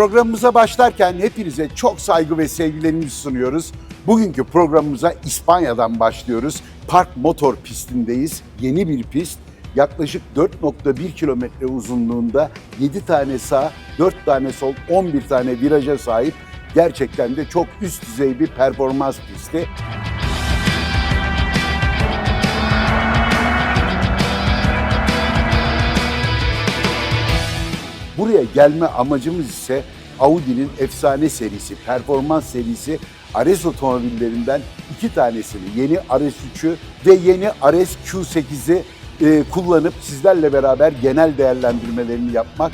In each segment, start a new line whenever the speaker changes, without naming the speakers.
Programımıza başlarken hepinize çok saygı ve sevgilerimizi sunuyoruz. Bugünkü programımıza İspanya'dan başlıyoruz. Park Motor pistindeyiz. Yeni bir pist. Yaklaşık 4.1 kilometre uzunluğunda 7 tane sağ, 4 tane sol, 11 tane viraja sahip gerçekten de çok üst düzey bir performans pisti. Buraya gelme amacımız ise Audi'nin efsane serisi, performans serisi RS otomobillerinden iki tanesini, yeni RS3'ü ve yeni RS Q8'i e, kullanıp sizlerle beraber genel değerlendirmelerini yapmak.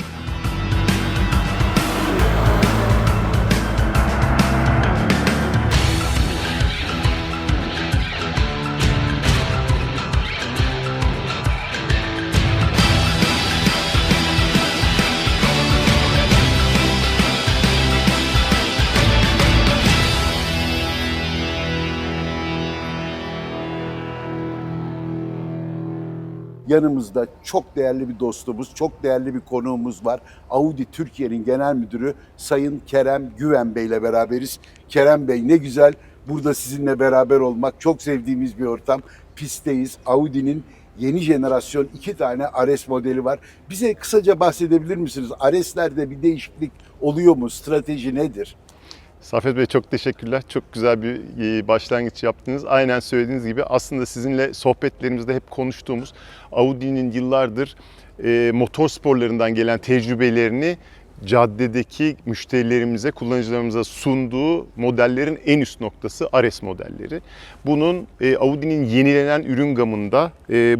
Yanımızda çok değerli bir dostumuz, çok değerli bir konuğumuz var. Audi Türkiye'nin genel müdürü Sayın Kerem Güven Bey ile beraberiz. Kerem Bey ne güzel burada sizinle beraber olmak. Çok sevdiğimiz bir ortam. Pistteyiz. Audi'nin yeni jenerasyon iki tane RS modeli var. Bize kısaca bahsedebilir misiniz? RS'lerde bir değişiklik oluyor mu? Strateji nedir?
Safet Bey çok teşekkürler. Çok güzel bir e, başlangıç yaptınız. Aynen söylediğiniz gibi aslında sizinle sohbetlerimizde hep konuştuğumuz Audi'nin yıllardır e, motor sporlarından gelen tecrübelerini caddedeki müşterilerimize, kullanıcılarımıza sunduğu modellerin en üst noktası RS modelleri. Bunun e, Audi'nin yenilenen ürün gamında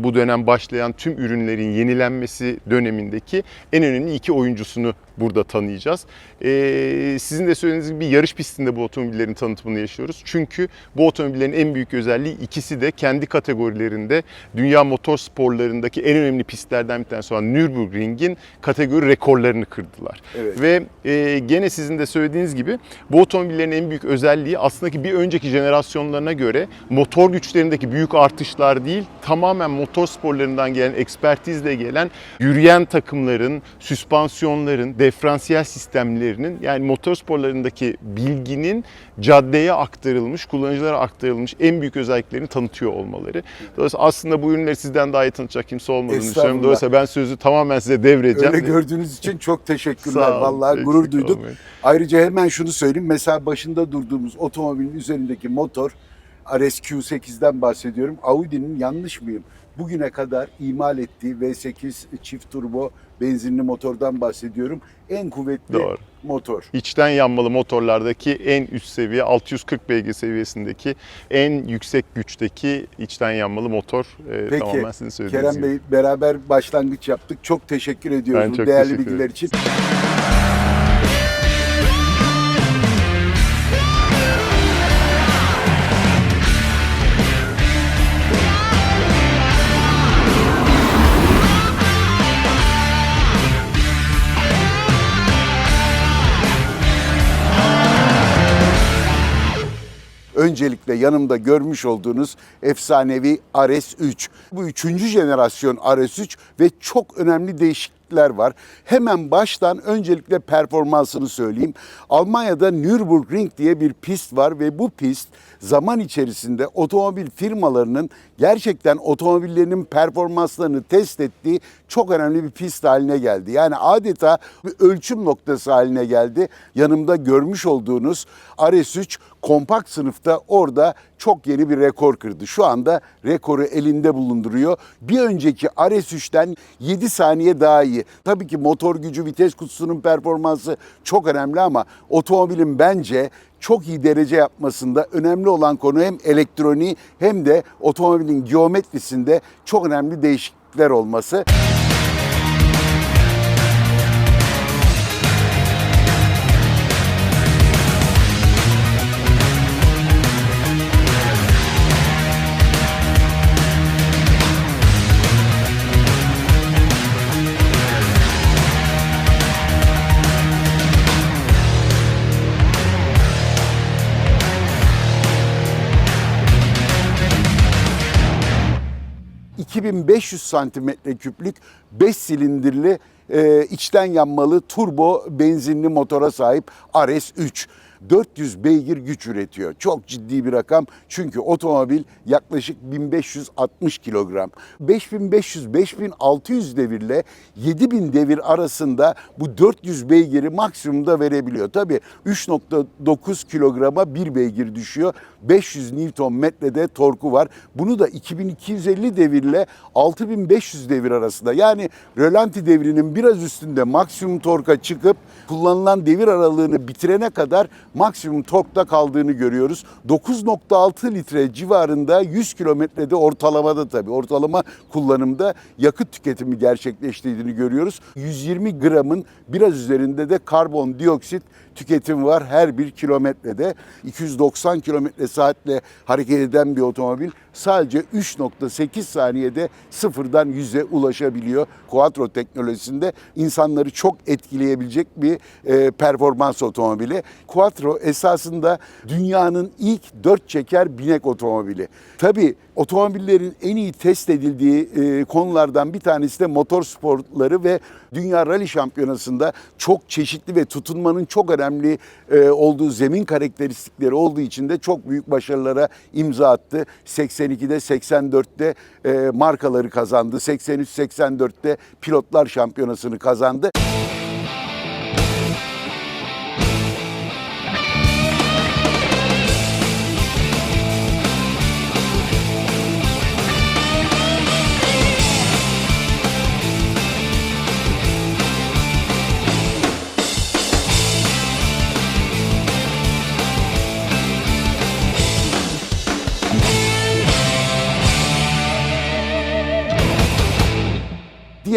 bu dönem başlayan tüm ürünlerin yenilenmesi dönemindeki en önemli iki oyuncusunu burada tanıyacağız. E, sizin de söylediğiniz gibi bir yarış pistinde bu otomobillerin tanıtımını yaşıyoruz. Çünkü bu otomobillerin en büyük özelliği ikisi de kendi kategorilerinde dünya motor sporlarındaki en önemli pistlerden bir tanesi olan Nürburgring'in kategori rekorlarını kırdılar.
Evet.
Ve e, gene sizin de söylediğiniz gibi bu otomobillerin en büyük özelliği aslında ki bir önceki jenerasyonlarına göre motor güçlerindeki büyük artışlar değil, tamamen motor sporlarından gelen ekspertizle gelen yürüyen takımların, süspansiyonların, diferansiyel sistemlerinin yani motor sporlarındaki bilginin caddeye aktarılmış, kullanıcılara aktarılmış en büyük özelliklerini tanıtıyor olmaları. Dolayısıyla aslında bu ürünleri sizden daha iyi tanıtacak kimse olmadığını düşünüyorum. Dolayısıyla ben sözü tamamen size devredeceğim.
Öyle gördüğünüz için çok teşekkürler.
Olun,
Vallahi gurur duyduk.
olmayın.
Ayrıca hemen şunu söyleyeyim. Mesela başında durduğumuz otomobilin üzerindeki motor RS Q8'den bahsediyorum. Audi'nin yanlış mıyım? Bugüne kadar imal ettiği V8 çift turbo benzinli motordan bahsediyorum. En kuvvetli
Doğru.
motor.
İçten yanmalı motorlardaki en üst seviye 640 beygir seviyesindeki en yüksek güçteki içten yanmalı motor e,
Peki
tamamen sizin söylediğiniz
Kerem
gibi.
Bey beraber başlangıç yaptık. Çok teşekkür ediyoruz
Ben çok
değerli
teşekkür
bilgiler
ederim.
için. Öncelikle yanımda görmüş olduğunuz efsanevi RS3. Bu üçüncü jenerasyon RS3 ve çok önemli değişiklikler var. Hemen baştan öncelikle performansını söyleyeyim. Almanya'da Nürburgring diye bir pist var ve bu pist zaman içerisinde otomobil firmalarının gerçekten otomobillerinin performanslarını test ettiği çok önemli bir pist haline geldi. Yani adeta bir ölçüm noktası haline geldi. Yanımda görmüş olduğunuz RS3 kompakt sınıfta orada çok yeni bir rekor kırdı. Şu anda rekoru elinde bulunduruyor. Bir önceki RS3'ten 7 saniye daha iyi. Tabii ki motor gücü, vites kutusunun performansı çok önemli ama otomobilin bence çok iyi derece yapmasında önemli olan konu hem elektroniği hem de otomobilin geometrisinde çok önemli değişiklikler olması. ...2500 santimetre küplük 5 silindirli e, içten yanmalı turbo benzinli motora sahip RS3. 400 beygir güç üretiyor. Çok ciddi bir rakam çünkü otomobil yaklaşık 1560 kilogram. 5500-5600 devirle 7000 devir arasında bu 400 beygiri maksimumda verebiliyor. Tabii 3.9 kilograma bir beygir düşüyor. 500 Newton metrede torku var. Bunu da 2250 devirle 6500 devir arasında yani rölanti devrinin biraz üstünde maksimum torka çıkıp kullanılan devir aralığını bitirene kadar maksimum torkta kaldığını görüyoruz. 9.6 litre civarında 100 kilometrede ortalamada tabii ortalama kullanımda yakıt tüketimi gerçekleştirdiğini görüyoruz. 120 gramın biraz üzerinde de karbondioksit tüketim var her bir kilometrede. 290 kilometre saatle hareket eden bir otomobil sadece 3.8 saniyede sıfırdan 100'e ulaşabiliyor. Quattro teknolojisinde insanları çok etkileyebilecek bir e, performans otomobili. Quattro esasında dünyanın ilk dört çeker binek otomobili. Tabii otomobillerin en iyi test edildiği e, konulardan bir tanesi de motor sporları ve Dünya Rally Şampiyonası'nda çok çeşitli ve tutunmanın çok önemli e, olduğu zemin karakteristikleri olduğu için de çok büyük başarılara imza attı. 82'de 84'te e, markaları kazandı. 83-84'te pilotlar şampiyonasını kazandı.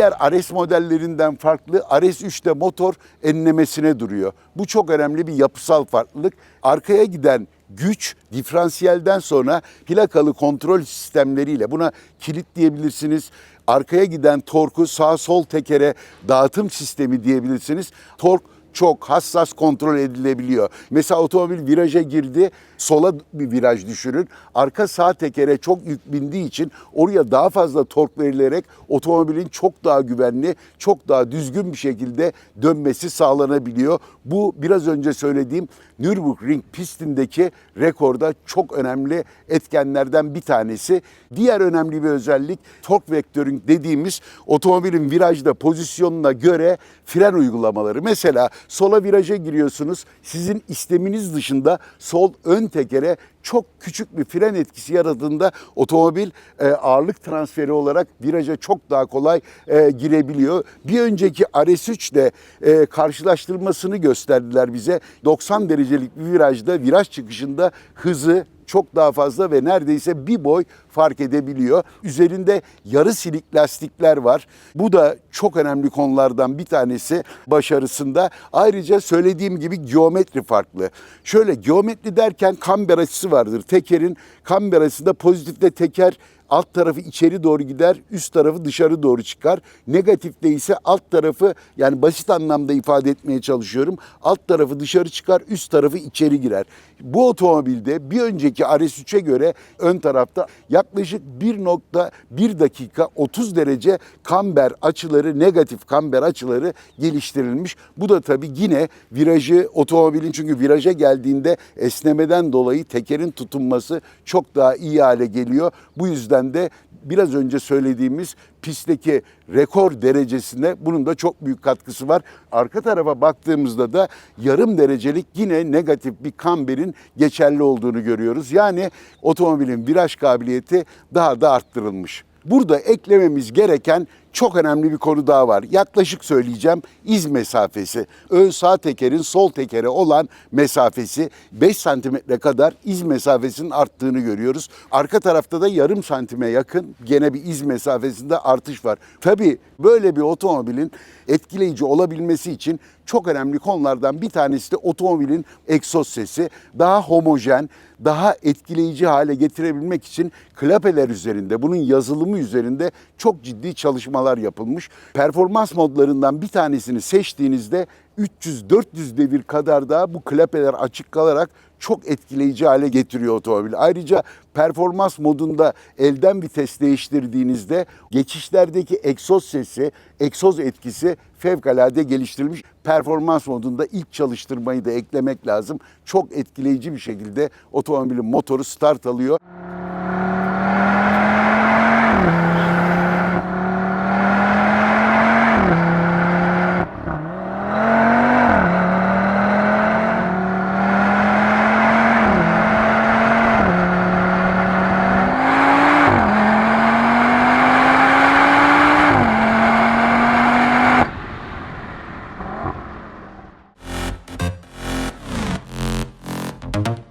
Diğer RS modellerinden farklı RS3'te motor enlemesine duruyor. Bu çok önemli bir yapısal farklılık. Arkaya giden güç diferansiyelden sonra plakalı kontrol sistemleriyle buna kilit diyebilirsiniz. Arkaya giden torku sağ sol tekere dağıtım sistemi diyebilirsiniz. Tork çok hassas kontrol edilebiliyor. Mesela otomobil viraja girdi, sola bir viraj düşürün. Arka sağ tekere çok yük bindiği için oraya daha fazla tork verilerek otomobilin çok daha güvenli, çok daha düzgün bir şekilde dönmesi sağlanabiliyor. Bu biraz önce söylediğim Nürburgring pistindeki rekorda çok önemli etkenlerden bir tanesi. Diğer önemli bir özellik tork vektörün dediğimiz otomobilin virajda pozisyonuna göre fren uygulamaları. Mesela sola viraja giriyorsunuz. Sizin isteminiz dışında sol ön tekere çok küçük bir fren etkisi yaradığında otomobil e, ağırlık transferi olarak viraja çok daha kolay e, girebiliyor. Bir önceki RS3 de e, karşılaştırmasını gösterdiler bize. 90 derecelik bir virajda viraj çıkışında hızı çok daha fazla ve neredeyse bir boy fark edebiliyor. Üzerinde yarı silik lastikler var. Bu da çok önemli konulardan bir tanesi başarısında. Ayrıca söylediğim gibi geometri farklı. Şöyle geometri derken kamber açısı vardır. Tekerin kamber açısında pozitifte teker alt tarafı içeri doğru gider, üst tarafı dışarı doğru çıkar. Negatifte ise alt tarafı yani basit anlamda ifade etmeye çalışıyorum. Alt tarafı dışarı çıkar, üst tarafı içeri girer. Bu otomobilde bir önceki RS3'e göre ön tarafta yaklaşık 1.1 dakika 30 derece kamber açıları, negatif kamber açıları geliştirilmiş. Bu da tabii yine virajı otomobilin çünkü viraja geldiğinde esnemeden dolayı tekerin tutunması çok daha iyi hale geliyor. Bu yüzden de biraz önce söylediğimiz pistteki rekor derecesine bunun da çok büyük katkısı var. Arka tarafa baktığımızda da yarım derecelik yine negatif bir kamberin geçerli olduğunu görüyoruz. Yani otomobilin viraj kabiliyeti daha da arttırılmış. Burada eklememiz gereken çok önemli bir konu daha var. Yaklaşık söyleyeceğim iz mesafesi. Ön sağ tekerin sol tekere olan mesafesi 5 santimetre kadar iz mesafesinin arttığını görüyoruz. Arka tarafta da yarım santime yakın gene bir iz mesafesinde artış var. Tabii böyle bir otomobilin etkileyici olabilmesi için çok önemli konulardan bir tanesi de otomobilin egzoz sesi. Daha homojen, daha etkileyici hale getirebilmek için klapeler üzerinde, bunun yazılımı üzerinde çok ciddi çalışmalar çalışmalar yapılmış. Performans modlarından bir tanesini seçtiğinizde 300-400 devir kadar da bu klapeler açık kalarak çok etkileyici hale getiriyor otomobil. Ayrıca performans modunda elden vites değiştirdiğinizde geçişlerdeki egzoz sesi, egzoz etkisi fevkalade geliştirilmiş. Performans modunda ilk çalıştırmayı da eklemek lazım. Çok etkileyici bir şekilde otomobilin motoru start alıyor. Thank you.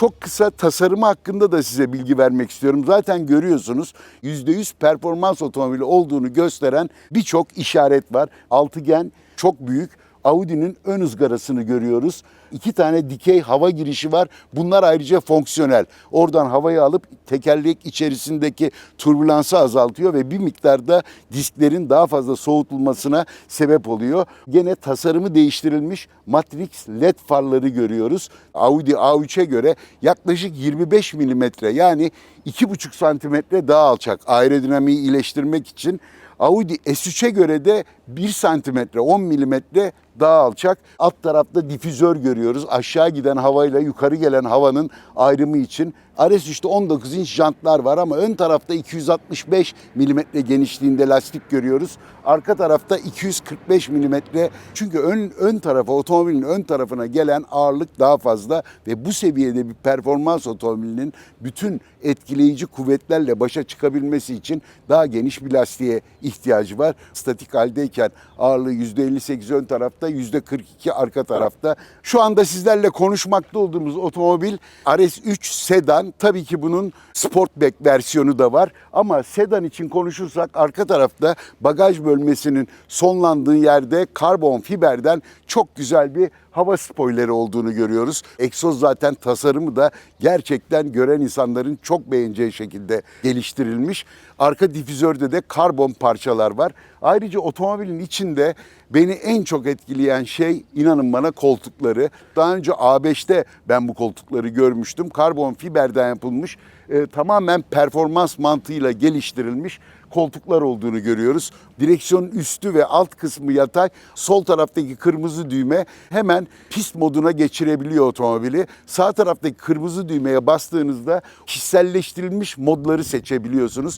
Çok kısa tasarımı hakkında da size bilgi vermek istiyorum. Zaten görüyorsunuz %100 performans otomobili olduğunu gösteren birçok işaret var. Altıgen çok büyük. Audi'nin ön ızgarasını görüyoruz. İki tane dikey hava girişi var. Bunlar ayrıca fonksiyonel. Oradan havayı alıp tekerlek içerisindeki türbülansı azaltıyor ve bir miktarda disklerin daha fazla soğutulmasına sebep oluyor. Gene tasarımı değiştirilmiş Matrix LED farları görüyoruz. Audi A3'e göre yaklaşık 25 milimetre yani 2,5 santimetre daha alçak aerodinamiği iyileştirmek için Audi S3'e göre de 1 santimetre 10 milimetre daha alçak. Alt tarafta difüzör görüyoruz. Aşağı giden havayla yukarı gelen havanın ayrımı için. RS3'te 19 inç jantlar var ama ön tarafta 265 milimetre genişliğinde lastik görüyoruz. Arka tarafta 245 milimetre. Çünkü ön, ön tarafa, otomobilin ön tarafına gelen ağırlık daha fazla ve bu seviyede bir performans otomobilinin bütün etkileyici kuvvetlerle başa çıkabilmesi için daha geniş bir lastiğe ihtiyacı var. Statik haldeyken ağırlığı %58 ön tarafta, %42 arka tarafta. Şu anda sizlerle konuşmakta olduğumuz otomobil RS3 sedan. Tabii ki bunun Sportback versiyonu da var. Ama sedan için konuşursak arka tarafta bagaj bölmesinin sonlandığı yerde karbon fiberden çok güzel bir hava spoileri olduğunu görüyoruz. Egzoz zaten tasarımı da gerçekten gören insanların çok beğeneceği şekilde geliştirilmiş. Arka difüzörde de karbon parçalar var. Ayrıca otomobilin içinde beni en çok etkileyen şey inanın bana koltukları. Daha önce A5'te ben bu koltukları görmüştüm. Karbon fiberden yapılmış e, tamamen performans mantığıyla geliştirilmiş koltuklar olduğunu görüyoruz. Direksiyonun üstü ve alt kısmı yatay. Sol taraftaki kırmızı düğme hemen pist moduna geçirebiliyor otomobili. Sağ taraftaki kırmızı düğmeye bastığınızda kişiselleştirilmiş modları seçebiliyorsunuz.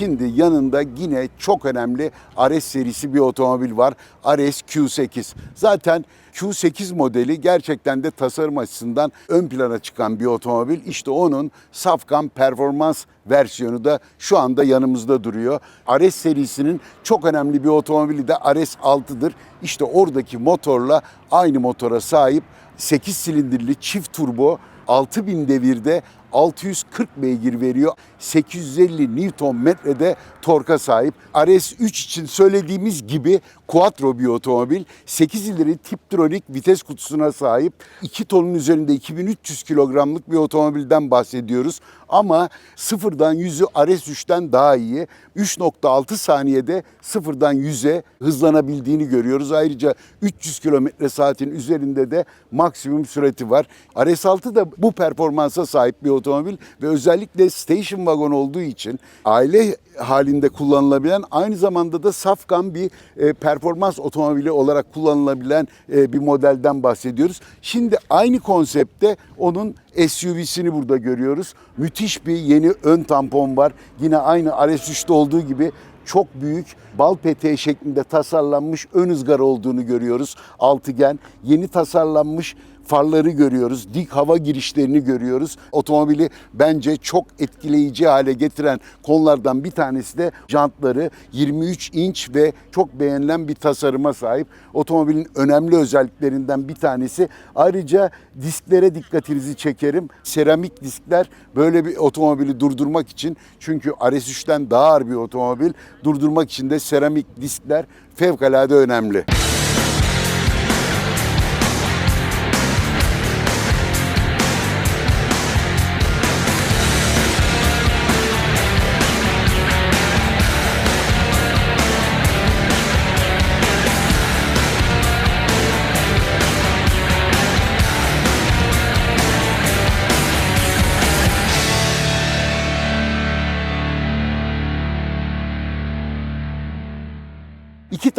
Şimdi yanında yine çok önemli RS serisi bir otomobil var. RS Q8. Zaten Q8 modeli gerçekten de tasarım açısından ön plana çıkan bir otomobil. İşte onun Safkan Performans versiyonu da şu anda yanımızda duruyor. RS serisinin çok önemli bir otomobili de RS 6'dır. İşte oradaki motorla aynı motora sahip 8 silindirli çift turbo 6000 devirde 640 beygir veriyor. 850 Newton metrede torka sahip. RS3 için söylediğimiz gibi quattro bir otomobil. 8 ileri Tiptronic vites kutusuna sahip. 2 tonun üzerinde 2300 kilogramlık bir otomobilden bahsediyoruz. Ama sıfırdan 100'ü RS3'ten daha iyi. 3.6 saniyede sıfırdan 100'e hızlanabildiğini görüyoruz. Ayrıca 300 kilometre saatin üzerinde de maksimum sürati var. RS6 da bu performansa sahip bir otomobil ve özellikle station wagon olduğu için aile halinde kullanılabilen aynı zamanda da safkan bir e, performans otomobili olarak kullanılabilen e, bir modelden bahsediyoruz. Şimdi aynı konsepte onun SUV'sini burada görüyoruz. Müthiş bir yeni ön tampon var. Yine aynı RS3'te olduğu gibi çok büyük bal peteği şeklinde tasarlanmış ön ızgara olduğunu görüyoruz. Altıgen yeni tasarlanmış farları görüyoruz. Dik hava girişlerini görüyoruz. Otomobili bence çok etkileyici hale getiren konulardan bir tanesi de jantları 23 inç ve çok beğenilen bir tasarıma sahip. Otomobilin önemli özelliklerinden bir tanesi. Ayrıca disklere dikkatinizi çekerim. Seramik diskler böyle bir otomobili durdurmak için çünkü RS3'ten daha ağır bir otomobil durdurmak için de seramik diskler fevkalade önemli.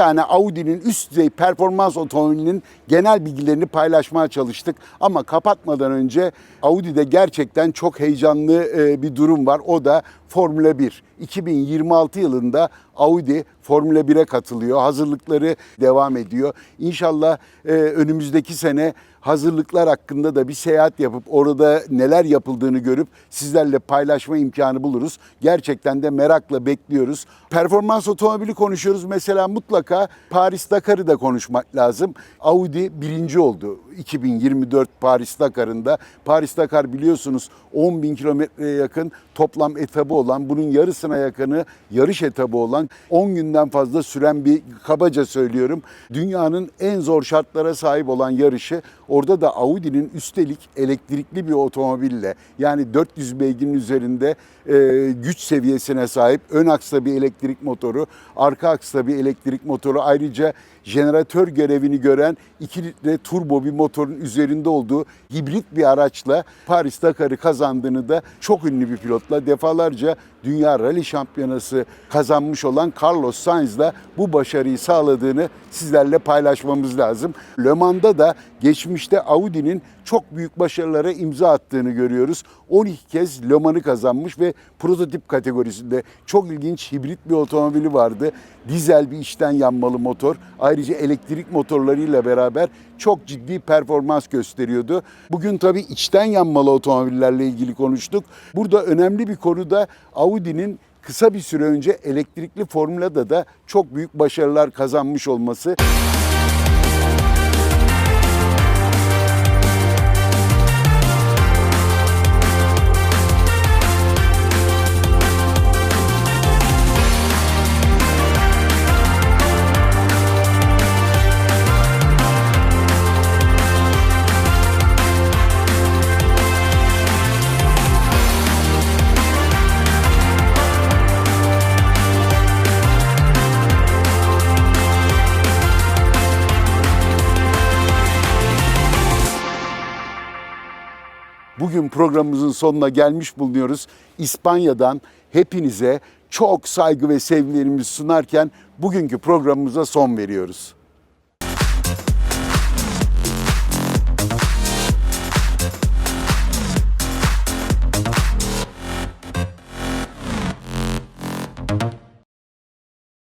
Tane Audi'nin üst düzey performans otomobilinin genel bilgilerini paylaşmaya çalıştık. Ama kapatmadan önce Audi'de gerçekten çok heyecanlı e, bir durum var. O da Formula 1. 2026 yılında Audi Formula 1'e katılıyor. Hazırlıkları devam ediyor. İnşallah e, önümüzdeki sene hazırlıklar hakkında da bir seyahat yapıp orada neler yapıldığını görüp sizlerle paylaşma imkanı buluruz. Gerçekten de merakla bekliyoruz. Performans otomobili konuşuyoruz. Mesela mutlaka Paris Dakar'ı da konuşmak lazım. Audi birinci oldu 2024 Paris Dakar'ında. Paris Dakar biliyorsunuz 10 bin kilometreye yakın toplam etabı olan, bunun yarısına yakını yarış etabı olan 10 günden fazla süren bir kabaca söylüyorum. Dünyanın en zor şartlara sahip olan yarışı orada da Audi'nin üstelik elektrikli bir otomobille yani 400 beygirin üzerinde e, güç seviyesine sahip ön aksta bir elektrik motoru, arka aksta bir elektrik motoru ayrıca jeneratör görevini gören 2 litre turbo bir motorun üzerinde olduğu hibrit bir araçla Paris Dakar'ı kazandığını da çok ünlü bir pilotla defalarca Dünya Rally Şampiyonası kazanmış olan Carlos Sainz'la bu başarıyı sağladığını sizlerle paylaşmamız lazım. Le Mans'da da geçmişte Audi'nin çok büyük başarılara imza attığını görüyoruz. 12 kez Le Mans'ı kazanmış ve prototip kategorisinde çok ilginç hibrit bir otomobili vardı. Dizel bir içten yanmalı motor. Ayrıca elektrik motorlarıyla beraber çok ciddi performans gösteriyordu. Bugün tabii içten yanmalı otomobillerle ilgili konuştuk. Burada önemli bir konu da Audi'nin kısa bir süre önce elektrikli Formula'da da çok büyük başarılar kazanmış olması. Bugün programımızın sonuna gelmiş bulunuyoruz. İspanya'dan hepinize çok saygı ve sevgilerimizi sunarken bugünkü programımıza son veriyoruz.